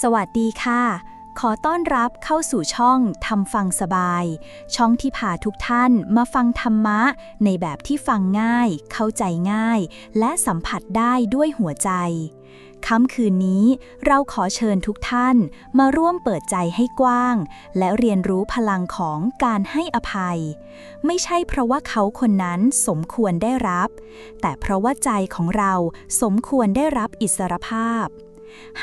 สวัสดีค่ะ ขอต้อนรับเข้าสู่ช่องทำฟังสบาย ช่องที่พาทุกท่านมาฟังธรรมะ ในแบบที่ฟังง่าย เข้าใจง่าย และสัมผัสได้ด้วยหัวใจค่ำคืนนี้เราขอเชิญทุกท่านมาร่วมเปิดใจให้กว้าง และเรียนรู้พลังของการให้อภัย ไม่ใช่เพราะว่าเขาคนนั้นสมควรได้รับ แต่เพราะว่าใจของเราสมควรได้รับอิสรภาพ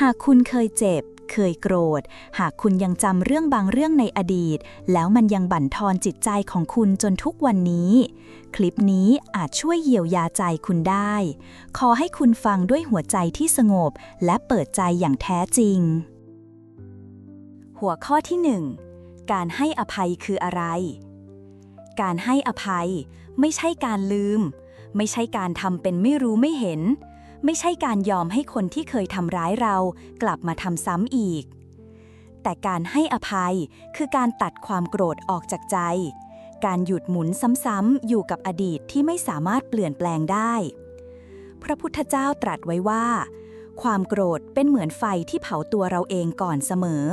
หากคุณเคยเจ็บ เคยโกรธ หากคุณยังจำเรื่องบางเรื่องในอดีต แล้วมันยังบั่นทอนจิตใจของคุณจนทุกวันนี้ คลิปนี้อาจช่วยเยียวยาใจคุณได้ ขอให้คุณฟังด้วยหัวใจที่สงบ และเปิดใจอย่างแท้จริง หัวข้อที่ 1 การให้อภัยคืออะไร การให้อภัย ไม่ใช่การลืม ไม่ใช่การทำเป็นไม่รู้ไม่เห็น ไม่ใช่การยอมให้คนที่เคยทำร้ายเรา กลับมาทำซ้ำอีก แต่การให้อภัยคือการตัดความโกรธออกจากใจ การหยุดหมุนซ้ำๆอยู่กับอดีตที่ไม่สามารถเปลี่ยนแปลงได้ พระพุทธเจ้าตรัสไว้ว่า ความโกรธเป็นเหมือนไฟที่เผาตัวเราเองก่อนเสมอ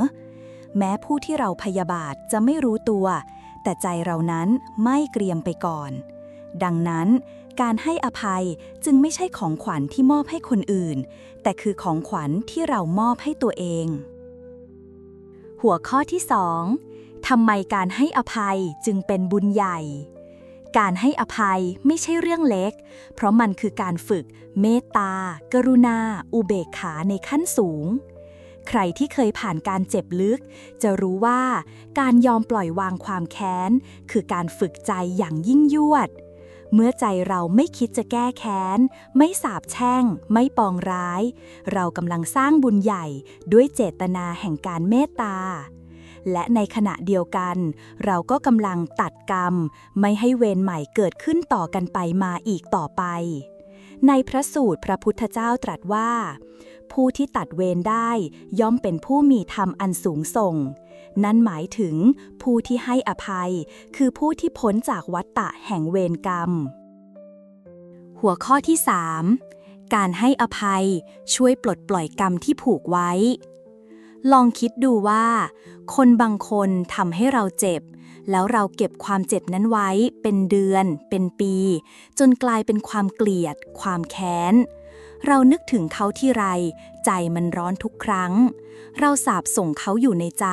แม้ผู้ที่เราพยาบาทจะไม่รู้ตัว แต่ใจเรานั้นไม่เกรียมไปก่อน ดังนั้น การให้อภัยจึงไม่ใช่ของขวัญที่มอบให้คนอื่น แต่คือของขวัญที่เรามอบให้ตัวเอง หัวข้อที่ 2ทำไมการให้อภัยจึงเป็นบุญใหญ่ การให้อภัยไม่ใช่เรื่องเล็ก เพราะมันคือการฝึก เมตตา กรุณา อุเบกขาในขั้นสูงใครที่เคยผ่านการเจ็บลึก จะรู้ว่าการยอมปล่อยวางความแค้น คือการฝึกใจอย่างยิ่งยวด เมื่อใจเราไม่คิดจะแก้แค้น ไม่สาบแช่ง ไม่ปองร้าย เรากำลังสร้างบุญใหญ่ด้วยเจตนาแห่งการเมตตา และในขณะเดียวกัน เราก็กำลังตัดกรรม ไม่ให้เวรใหม่เกิดขึ้นต่อกันไปมาอีกต่อไป ในพระสูตรพระพุทธเจ้าตรัสว่า ผู้ที่ตัดเวรได้ย่อมเป็นผู้มีธรรมอันสูงส่ง นั่นหมายถึงผู้ที่ให้อภัย คือผู้ที่พ้นจากวัฏฏะแห่งเวรกรรม หัวข้อที่ 3 การให้อภัยช่วยปลดปล่อยกรรมที่ผูกไว้ ลองคิดดูว่า คนบางคนทำให้เราเจ็บ แล้วเราเก็บความเจ็บนั้นไว้เป็นเดือน เป็นปี จนกลายเป็นความเกลียด ความแค้นเรานึกถึงเขาที่ไร ใจมันร้อนทุกครั้ง เราสาบส่งเขาอยู่ในใจ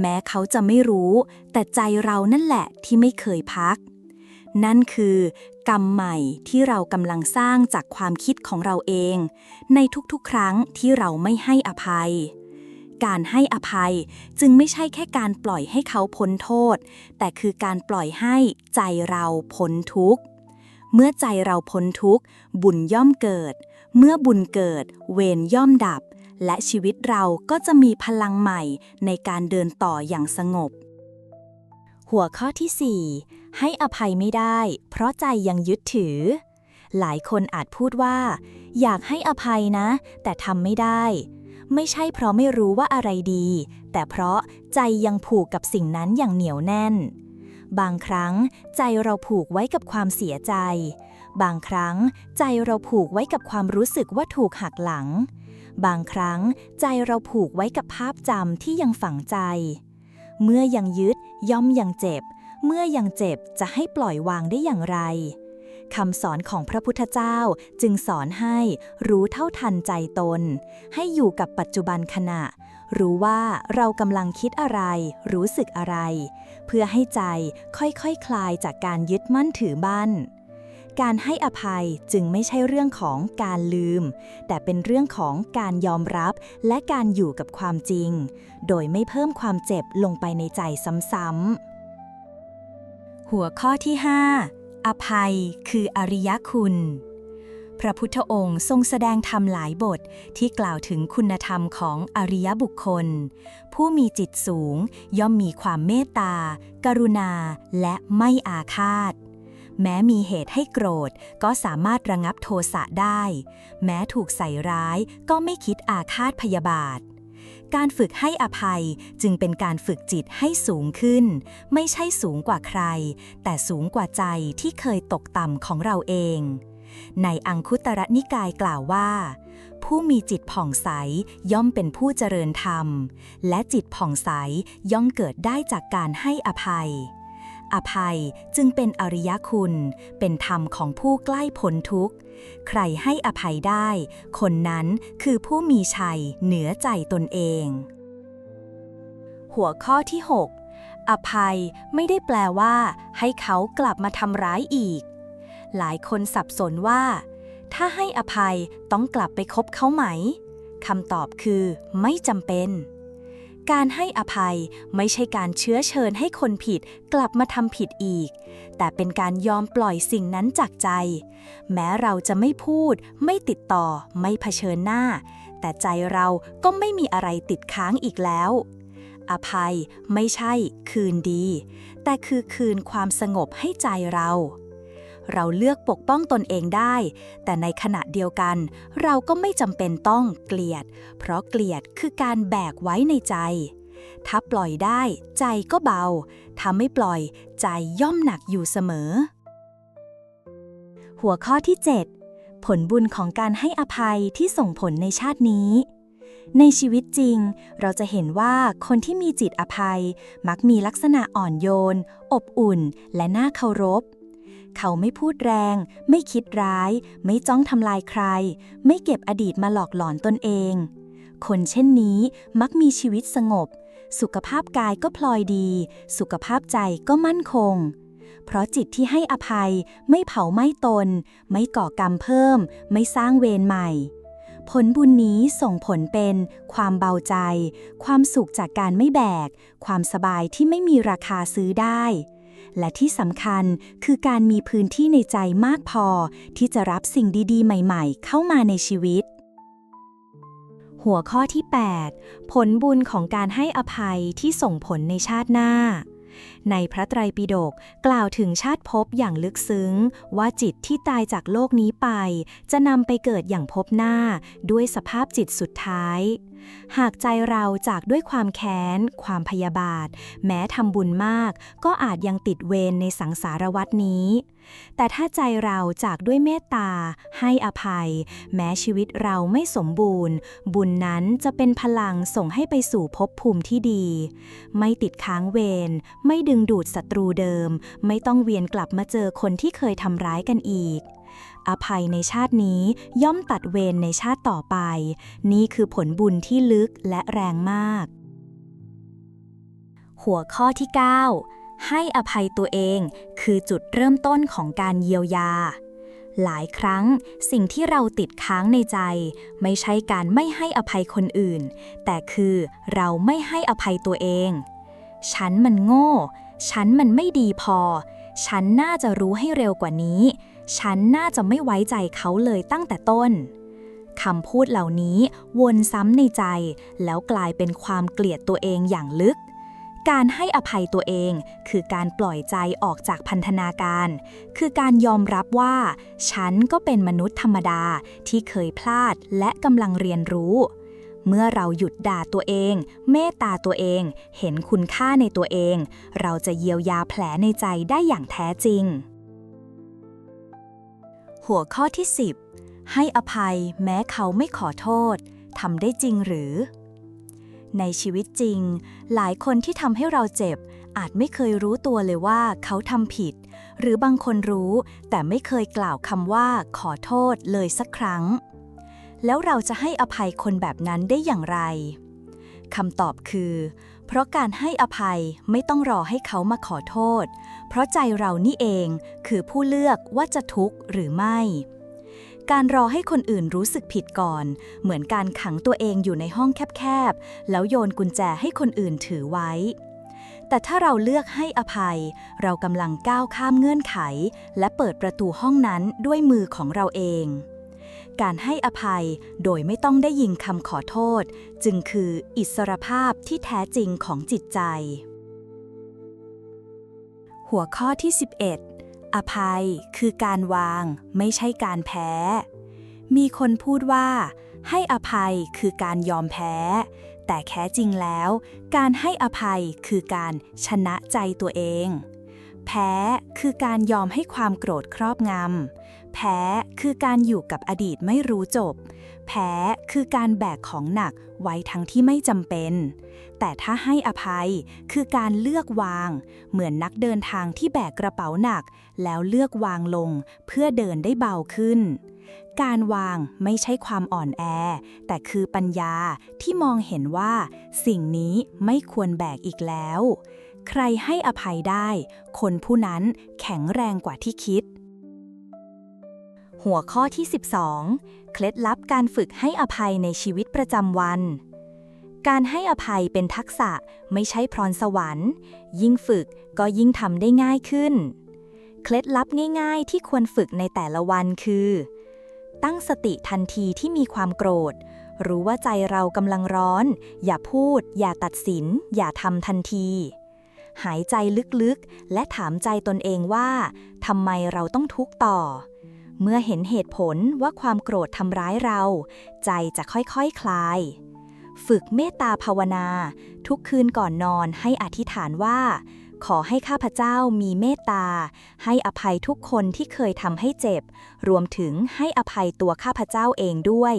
แม้เขาจะไม่รู้ แต่ใจเรานั่นแหละที่ไม่เคยพัก นั่นคือกรรมใหม่ที่เรากำลังสร้างจากความคิดของเราเอง ในทุกๆ ครั้งที่เราไม่ให้อภัย การให้อภัยจึงไม่ใช่แค่การปล่อยให้เขาพ้นโทษ แต่คือการปล่อยให้ใจเราพ้นทุกข์ เมื่อใจเราพ้นทุกข์ บุญย่อมเกิด เมื่อบุญเกิด เวรย่อมดับ และชีวิตเราก็จะมีพลังใหม่ในการเดินต่ออย่างสงบ หัวข้อที่ 4 ให้อภัยไม่ได้ เพราะใจยังยึดถือ หลายคนอาจพูดว่า อยากให้อภัยนะ แต่ทำไม่ได้ ไม่ใช่เพราะไม่รู้ว่าอะไรดี แต่เพราะใจยังผูกกับสิ่งนั้นอย่างเหนียวแน่น บางครั้งใจเราผูกไว้กับความเสียใจบางครั้งใจเราผูกไว้กับความรู้สึกว่าถูกหักหลัง บางครั้งใจเราผูกไว้กับภาพจำที่ยังฝังใจ เมื่อยังยึดย่อมยังเจ็บ เมื่อยังเจ็บจะให้ปล่อยวางได้อย่างไรคำสอนของพระพุทธเจ้าจึงสอนให้รู้เท่าทันใจตน ให้อยู่กับปัจจุบันขณะ รู้ว่าเรากำลังคิดอะไร รู้สึกอะไร เพื่อให้ใจค่อยๆคคลายจากการยึดมั่นถือบ้าน การให้อภัยจึงไม่ใช่เรื่องของการลืม แต่เป็นเรื่องของการยอมรับและการอยู่กับความจริง โดยไม่เพิ่มความเจ็บลงไปในใจซ้ำๆ หัวข้อที่ 5 อภัยคืออริยคุณ พระพุทธองค์ทรงแสดงธรรมหลายบทที่กล่าวถึงคุณธรรมของอริยบุคคล ผู้มีจิตสูงย่อมมีความเมตตา กรุณา และไม่อาฆาต แม้มีเหตุให้โกรธ ก็สามารถระงับโทสะได้ แม้ถูกใส่ร้ายก็ไม่คิดอาฆาตพยาบาท การฝึกให้อภัยจึงเป็นการฝึกจิตให้สูงขึ้น ไม่ใช่สูงกว่าใคร แต่สูงกว่าใจที่เคยตกต่ำของเราเอง ในอังคุตรนิกายกล่าวว่าผู้มีจิตผ่องใสย่อมเป็นผู้เจริญธรรม และจิตผ่องใสย่อมเกิดได้จากการให้อภัย อภัยจึงเป็นอริยคุณ เป็นธรรมของผู้ใกล้พ้นทุกข์ ใครให้อภัยได้ คนนั้นคือผู้มีชัยเหนือใจตนเอง หัวข้อที่ 6 อภัยไม่ได้แปลว่า ให้เขากลับมาทำร้ายอีก หลายคนสับสนว่า ถ้าให้อภัยต้องกลับไปคบเขาไหมคำตอบคือ ไม่จำเป็น การให้อภัยไม่ใช่การเชื้อเชิญให้คนผิดกลับมาทำผิดอีก แต่เป็นการยอมปล่อยสิ่งนั้นจากใจ แม้เราจะไม่พูด ไม่ติดต่อ ไม่เผชิญหน้า แต่ใจเราก็ไม่มีอะไรติดค้างอีกแล้ว อภัยไม่ใช่คืนดี แต่คือคืนความสงบให้ใจเรา เราเลือกปกป้องตนเองได้ แต่ในขณะเดียวกัน เราก็ไม่จำเป็นต้องเกลียด เพราะเกลียดคือการแบกไว้ในใจ ถ้าปล่อยได้ ใจก็เบา ถ้าไม่ปล่อย ใจย่อมหนักอยู่เสมอ หัวข้อที่ 7 ผลบุญของการให้อภัยที่ส่งผลในชาตินี้ในชีวิตจริง เราจะเห็นว่าคนที่มีจิตอภัย มักมีลักษณะอ่อนโยน อบอุ่น และน่าเคารพ เขาไม่พูดแรง ไม่คิดร้าย ไม่จ้องทำลายใคร ไม่เก็บอดีตมาหลอกหลอนตนเอง คนเช่นนี้มักมีชีวิตสงบ สุขภาพกายก็พลอยดี สุขภาพใจก็มั่นคง เพราะจิตที่ให้อภัย ไม่เผาไหม้ตน ไม่ก่อกรรมเพิ่ม ไม่สร้างเวรใหม่ ผลบุญนี้ส่งผลเป็น ความเบาใจ ความสุขจากการไม่แบก ความสบายที่ไม่มีราคาซื้อได้ และที่สำคัญคือการมีพื้นที่ในใจมากพอ ที่จะรับสิ่งดีๆ ใหม่ๆ เข้ามาในชีวิต หัวข้อที่ 8 ผลบุญของการให้อภัยที่ส่งผลในชาติหน้าในพระไตรปิฎกกล่าวถึงชาติภพอย่างลึกซึ้ง ว่าจิตที่ตายจากโลกนี้ไป จะนำไปเกิดอย่างภพหน้า ด้วยสภาพจิตสุดท้าย หากใจเราจากด้วยความแค้น ความพยาบาท แม้ทำบุญมาก ก็อาจยังติดเวรในสังสารวัตนี้ แต่ถ้าใจเราจากด้วยเมตตา ให้อภัย แม้ชีวิตเราไม่สมบูรณ์ บุญนั้นจะเป็นพลังส่งให้ไปสู่ภพภูมิที่ดี ไม่ติดค้างเวร ไม่ดึงดูดศัตรูเดิม ไม่ต้องเวียนกลับมาเจอคนที่เคยทำร้ายกันอีก อภัยในชาตินี้ ย่อมตัดเวรในชาติต่อไป นี่คือผลบุญที่ลึกและแรงมาก หัวข้อที่ 9 ให้อภัยตัวเองคือจุดเริ่มต้นของการเยียวยา หลายครั้งสิ่งที่เราติดค้างในใจ ไม่ใช่การไม่ให้อภัยคนอื่น แต่คือเราไม่ให้อภัยตัวเอง ฉันมันโง่ ฉันมันไม่ดีพอ ฉันน่าจะรู้ให้เร็วกว่านี้ ฉันน่าจะไม่ไว้ใจเขาเลยตั้งแต่ต้นคำพูดเหล่านี้วนซ้ำในใจ แล้วกลายเป็นความเกลียดตัวเองอย่างลึก การให้อภัยตัวเองคือการปล่อยใจออกจากพันธนาการ คือการยอมรับว่า ฉันก็เป็นมนุษย์ธรรมดาที่เคยพลาดและกำลังเรียนรู้ เมื่อเราหยุดด่าตัวเอง เมตตาตัวเอง เห็นคุณค่าในตัวเอง เราจะเยียวยาแผลในใจได้อย่างแท้จริง หัวข้อที่ 10 ให้อภัยแม้เขาไม่ขอโทษทำได้จริงหรือ ในชีวิตจริง หลายคนที่ทำให้เราเจ็บ อาจไม่เคยรู้ตัวเลยว่าเขาทำผิด หรือบางคนรู้แต่ไม่เคยกล่าวคำว่าขอโทษเลยสักครั้ง แล้วเราจะให้อภัยคนแบบนั้นได้อย่างไรคำตอบคือ เพราะการให้อภัยไม่ต้องรอให้เขามาขอโทษ เพราะใจเรานี่เองคือผู้เลือกว่าจะทุกข์หรือไม่ การรอให้คนอื่นรู้สึกผิดก่อน เหมือนการขังตัวเองอยู่ในห้องแคบๆ แล้วโยนกุญแจให้คนอื่นถือไว้ แต่ถ้าเราเลือกให้อภัย เรากำลังก้าวข้ามเงื่อนไข และเปิดประตูห้องนั้นด้วยมือของเราเอง การให้อภัยโดยไม่ต้องได้ยินคำขอโทษ จึงคืออิสรภาพที่แท้จริงของจิตใจ หัวข้อที่ 11 อภัยคือการวางไม่ใช่การแพ้ มีคนพูดว่า ให้อภัยคือการยอมแพ้ แต่แท้จริงแล้ว การให้อภัยคือการชนะใจตัวเอง แพ้คือการยอมให้ความโกรธครอบงำ แพ้คือการอยู่กับอดีตไม่รู้จบ แพ้คือการแบกของหนักไว้ทั้งที่ไม่จำเป็น แต่ถ้าให้อภัยคือการเลือกวาง เหมือนนักเดินทางที่แบกกระเป๋าหนัก แล้วเลือกวางลงเพื่อเดินได้เบาขึ้น การวางไม่ใช่ความอ่อนแอ แต่คือปัญญาที่มองเห็นว่า สิ่งนี้ไม่ควรแบกอีกแล้ว ใครให้อภัยได้ คนผู้นั้นแข็งแรงกว่าที่คิด หัวข้อที่ 12 เคล็ดลับการฝึกให้อภัยในชีวิตประจำวัน การให้อภัยเป็นทักษะไม่ใช่พรสวรรค์ ยิ่งฝึกก็ยิ่งทำได้ง่ายขึ้น เคล็ดลับง่าย ๆ ที่ควรฝึกในแต่ละวันคือ ตั้งสติทันทีที่มีความโกรธ รู้ว่าใจเรากำลังร้อน อย่าพูด อย่าตัดสิน อย่าทำทันทีหายใจลึกๆ และถามใจตนเองว่าทำไมเราต้องทุกข์ต่อ เมื่อเห็นเหตุผลว่าความโกรธทำร้ายเรา ใจจะค่อยๆคคลาย ฝึกเมตตาภาวนา ทุกคืนก่อนนอนให้อธิษฐานว่า ขอให้ข้าพเจ้ามีเมตตา ให้อภัยทุกคนที่เคยทำให้เจ็บ รวมถึงให้อภัยตัวข้าพเจ้าเองด้วย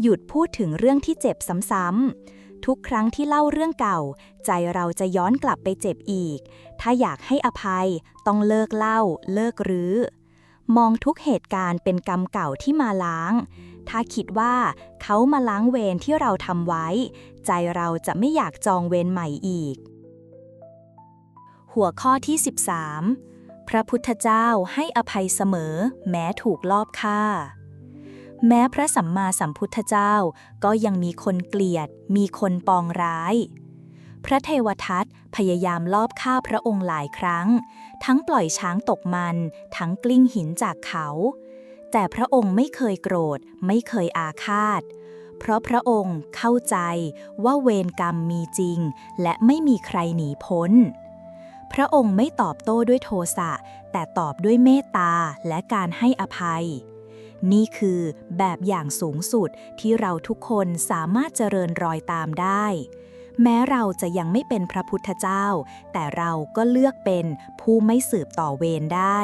หยุดพูดถึงเรื่องที่เจ็บซ้ำๆทุกครั้งที่เล่าเรื่องเก่า ใจเราจะย้อนกลับไปเจ็บอีก ถ้าอยากให้อภัย ต้องเลิกเล่า เลิกรื้อ มองทุกเหตุการณ์เป็นกรรมเก่าที่มาล้าง ถ้าคิดว่าเขามาล้างเวรที่เราทำไว้ ใจเราจะไม่อยากจองเวรใหม่อีก หัวข้อที่ 13 พระพุทธเจ้าให้อภัยเสมอ แม้ถูกลอบฆ่า แม้พระสัมมาสัมพุทธเจ้าก็ยังมีคนเกลียด มีคนปองร้าย พระเทวทัตพยายามลอบฆ่าพระองค์หลายครั้ง ทั้งปล่อยช้างตกมัน ทั้งกลิ้งหินจากเขา แต่พระองค์ไม่เคยโกรธ ไม่เคยอาฆาต เพราะพระองค์เข้าใจว่าเวรกรรมมีจริง และไม่มีใครหนีพ้น พระองค์ไม่ตอบโต้ด้วยโทสะ แต่ตอบด้วยเมตตาและการให้อภัย นี่คือแบบอย่างสูงสุดที่เราทุกคนสามารถเจริญรอยตามได้ แม้เราจะยังไม่เป็นพระพุทธเจ้า แต่เราก็เลือกเป็นผู้ไม่สืบต่อเวรได้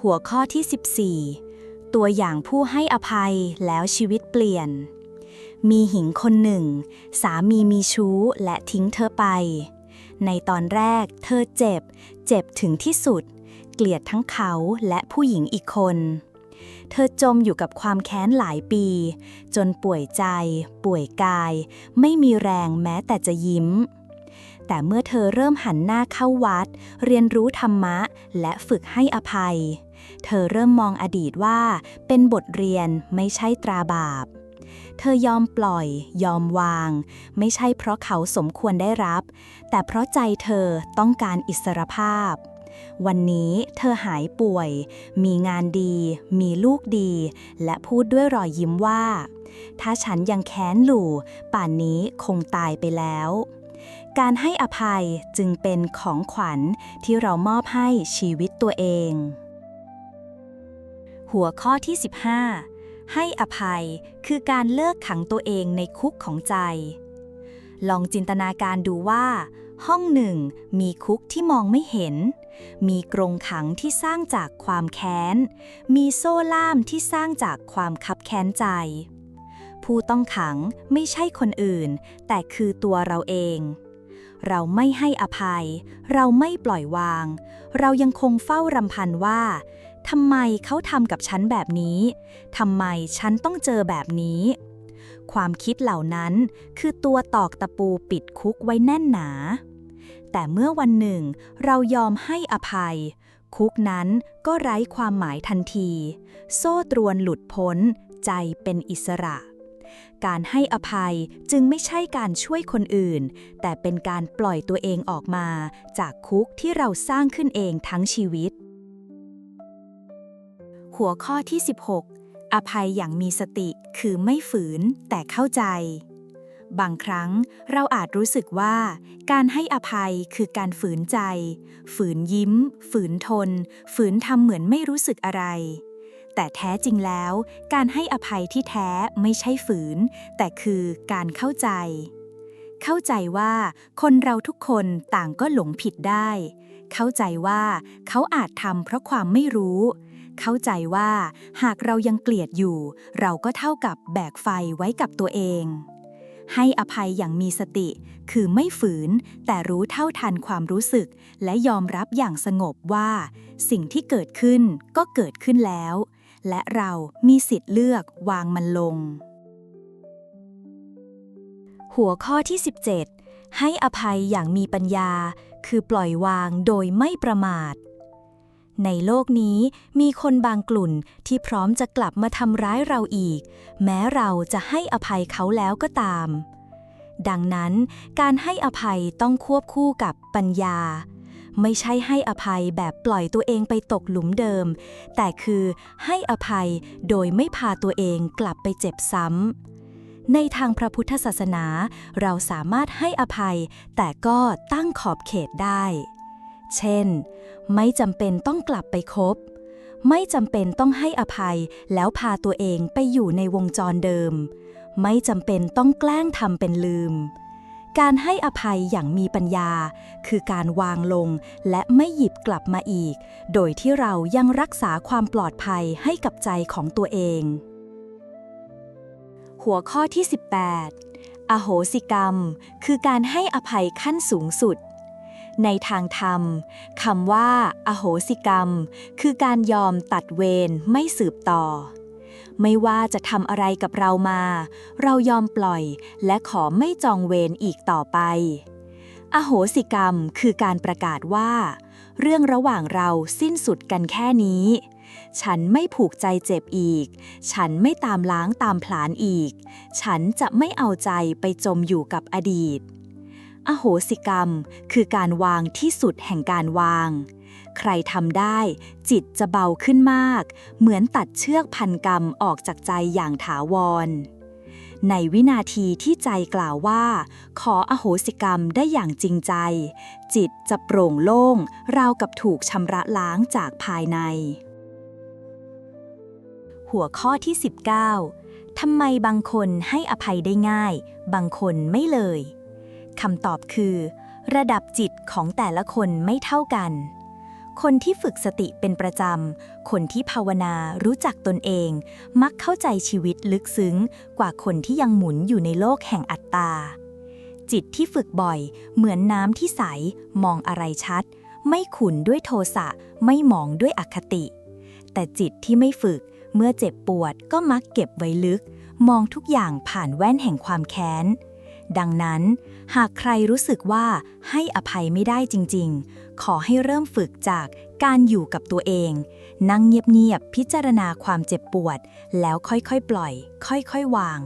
หัวข้อที่ 14 ตัวอย่างผู้ให้อภัยแล้วชีวิตเปลี่ยน มีหญิงคนหนึ่ง สามีมีชู้และทิ้งเธอไป ในตอนแรกเธอเจ็บ เจ็บถึงที่สุด เกลียดทั้งเขาและผู้หญิงอีกคน เธอจมอยู่กับความแค้นหลายปี จนป่วยใจ ป่วยกาย ไม่มีแรงแม้แต่จะยิ้ม แต่เมื่อเธอเริ่มหันหน้าเข้าวัด เรียนรู้ธรรมะ และฝึกให้อภัย เธอเริ่มมองอดีตว่า เป็นบทเรียนไม่ใช่ตราบาปเธอยอมปล่อย ยอมวาง ไม่ใช่เพราะเขาสมควรได้รับ แต่เพราะใจเธอต้องการอิสรภาพ วันนี้เธอหายป่วย มีงานดี มีลูกดี และพูดด้วยรอยยิ้มว่า ถ้าฉันยังแค้นหลู่ป่านนี้คงตายไปแล้ว การให้อภัยจึงเป็นของขวัญที่เรามอบให้ชีวิตตัวเอง หัวข้อที่ 15 ให้อภัยคือการเลิกขังตัวเองในคุกของใจลองจินตนาการดูว่า ห้องหนึ่งมีคุกที่มองไม่เห็น มีกรงขังที่สร้างจากความแค้น มีโซ่ล่ามที่สร้างจากความคับแค้นใจ ผู้ต้องขังไม่ใช่คนอื่น แต่คือตัวเราเอง เราไม่ให้อภัย เราไม่ปล่อยวาง เรายังคงเฝ้ารำพันว่าทำไมเขาทำกับฉันแบบนี้ ทำไมฉันต้องเจอแบบนี้ ความคิดเหล่านั้นคือตัวตอกตะปูปิดคุกไว้แน่นหนา แต่เมื่อวันหนึ่ง เรายอมให้อภัย คุกนั้นก็ไร้ความหมายทันที โซ่ตรวนหลุดพ้น ใจเป็นอิสระ การให้อภัยจึงไม่ใช่การช่วยคนอื่น แต่เป็นการปล่อยตัวเองออกมา จากคุกที่เราสร้างขึ้นเองทั้งชีวิต หัวข้อที่ 16 อภัยอย่างมีสติคือไม่ฝืนแต่เข้าใจ บางครั้งเราอาจรู้สึกว่า การให้อภัยคือการฝืนใจ ฝืนยิ้ม ฝืนทน ฝืนทำเหมือนไม่รู้สึกอะไร แต่แท้จริงแล้ว การให้อภัยที่แท้ไม่ใช่ฝืน แต่คือการเข้าใจ เข้าใจว่าคนเราทุกคนต่างก็หลงผิดได้ เข้าใจว่าเขาอาจทำเพราะความไม่รู้เข้าใจว่าหากเรายังเกลียดอยู่ เราก็เท่ากับแบกไฟไว้กับตัวเอง ให้อภัยอย่างมีสติ คือไม่ฝืน แต่รู้เท่าทันความรู้สึก และยอมรับอย่างสงบว่า สิ่งที่เกิดขึ้นก็เกิดขึ้นแล้ว และเรามีสิทธิ์เลือกวางมันลง หัวข้อที่ 17 ให้อภัยอย่างมีปัญญา คือปล่อยวางโดยไม่ประมาท ในโลกนี้มีคนบางกลุ่นที่พร้อมจะกลับมาทำร้ายเราอีก แม้เราจะให้อภัยเขาแล้วก็ตาม ดังนั้นการให้อภัยต้องควบคู่กับปัญญา ไม่ใช่ให้อภัยแบบปล่อยตัวเองไปตกหลุมเดิม แต่คือให้อภัยโดยไม่พาตัวเองกลับไปเจ็บซ้ำในทางพระพุทธศาสนา เราสามารถให้อภัย แต่ก็ตั้งขอบเขตได้ เช่น ไม่จำเป็นต้องกลับไปคบ ไม่จำเป็นต้องให้อภัยแล้วพาตัวเองไปอยู่ในวงจรเดิม ไม่จำเป็นต้องแกล้งทำเป็นลืม การให้อภัยอย่างมีปัญญา คือการวางลงและไม่หยิบกลับมาอีก โดยที่เรายังรักษาความปลอดภัยให้กับใจของตัวเอง หัวข้อที่ 18อโหสิกรรม คือการให้อภัยขั้นสูงสุด ในทางธรรมคำว่า อโหสิกรรม คือการยอมตัดเวรไม่สืบต่อ ไม่ว่าจะทำอะไรกับเรามา เรายอมปล่อยและขอไม่จองเวรอีกต่อไป อโหสิกรรมคือการประกาศว่า เรื่องระหว่างเราสิ้นสุดกันแค่นี้ ฉันไม่ผูกใจเจ็บอีก ฉันไม่ตามล้างตามผลาญอีก ฉันจะไม่เอาใจไปจมอยู่กับอดีต อโหสิกรรมคือการวางที่สุดแห่งการวาง ใครทำได้ จิตจะเบาขึ้นมาก เหมือนตัดเชือกพันกรรมออกจากใจอย่างถาวร ในวินาทีที่ใจกล่าวว่า ขออโหสิกรรมได้อย่างจริงใจ จิตจะโปร่งโล่ง ราวกับถูกชำระล้างจากภายใน หัวข้อที่ 19ทำไมบางคนให้อภัยได้ง่าย บางคนไม่เลย คำตอบคือ ระดับจิตของแต่ละคนไม่เท่ากัน คนที่ฝึกสติเป็นประจำ คนที่ภาวนารู้จักตนเอง มักเข้าใจชีวิตลึกซึ้งกว่าคนที่ยังหมุนอยู่ในโลกแห่งอัตตา จิตที่ฝึกบ่อย เหมือนน้ำที่ใส มองอะไรชัด ไม่ขุนด้วยโทสะ ไม่มองด้วยอคติ แต่จิตที่ไม่ฝึกเมื่อเจ็บปวดก็มักเก็บไว้ลึก มองทุกอย่างผ่านแว่นแห่งความแค้น ดังนั้น หากใครรู้สึกว่าให้อภัยไม่ได้จริง ๆ ขอให้เริ่มฝึกจากการอยู่กับตัวเอง นั่งเงียบๆพิจารณาความเจ็บปวด แล้วค่อยๆปล่อย ค่อยๆวาง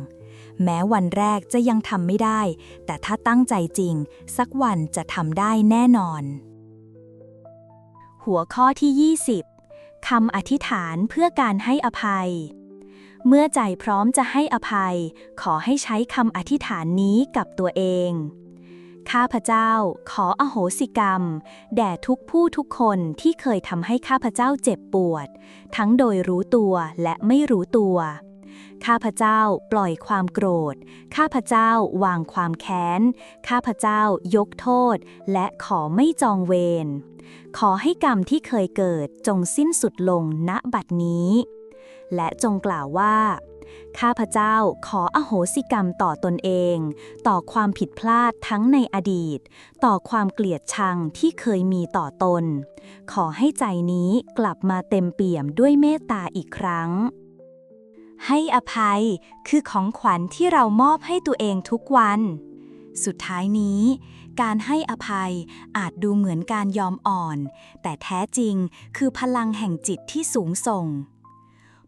แม้วันแรกจะยังทำไม่ได้ แต่ถ้าตั้งใจจริง สักวันจะทำได้แน่นอน หัวข้อที่ 20คำอธิษฐานเพื่อการให้อภัย เมื่อใจพร้อมจะให้อภัย ขอให้ใช้คำอธิษฐานนี้กับตัวเอง ข้าพเจ้า ขออโหสิกรรม แด่ทุกผู้ทุกคนที่เคยทำให้ข้าพเจ้าเจ็บปวด ทั้งโดยรู้ตัวและไม่รู้ตัว ข้าพเจ้าปล่อยความโกรธ ข้าพเจ้าวางความแค้น ข้าพเจ้ายกโทษ และขอไม่จองเวร ขอให้กรรมที่เคยเกิดจงสิ้นสุดลงณบัดนี้ และจงกล่าวว่า ข้าพเจ้าขออโหสิกรรมต่อตนเอง ต่อความผิดพลาดทั้งในอดีต ต่อความเกลียดชังที่เคยมีต่อตน ขอให้ใจนี้กลับมาเต็มเปี่ยมด้วยเมตตาอีกครั้งให้อภัยคือของขวัญที่เรามอบให้ตัวเองทุกวัน สุดท้ายนี้ การให้อภัยอาจดูเหมือนการยอมอ่อน แต่แท้จริงคือพลังแห่งจิตที่สูงส่ง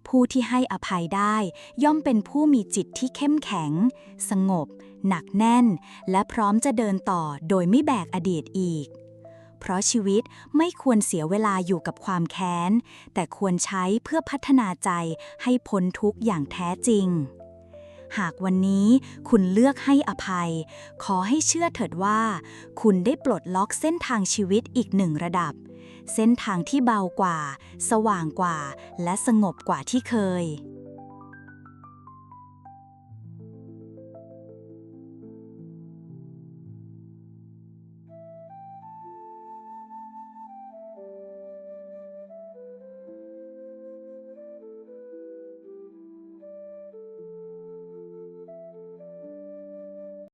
ผู้ที่ให้อภัยได้ ย่อมเป็นผู้มีจิตที่เข้มแข็ง สงบ หนักแน่น และพร้อมจะเดินต่อโดยไม่แบกอดีตอีก เพราะชีวิตไม่ควรเสียเวลาอยู่กับความแค้น แต่ควรใช้เพื่อพัฒนาใจให้พ้นทุกข์อย่างแท้จริงหากวันนี้คุณเลือกให้อภัย ขอให้เชื่อเถิดว่า คุณได้ปลดล็อกเส้นทางชีวิตอีกหนึ่งระดับ เส้นทางที่เบากว่า สว่างกว่า และสงบกว่าที่เคย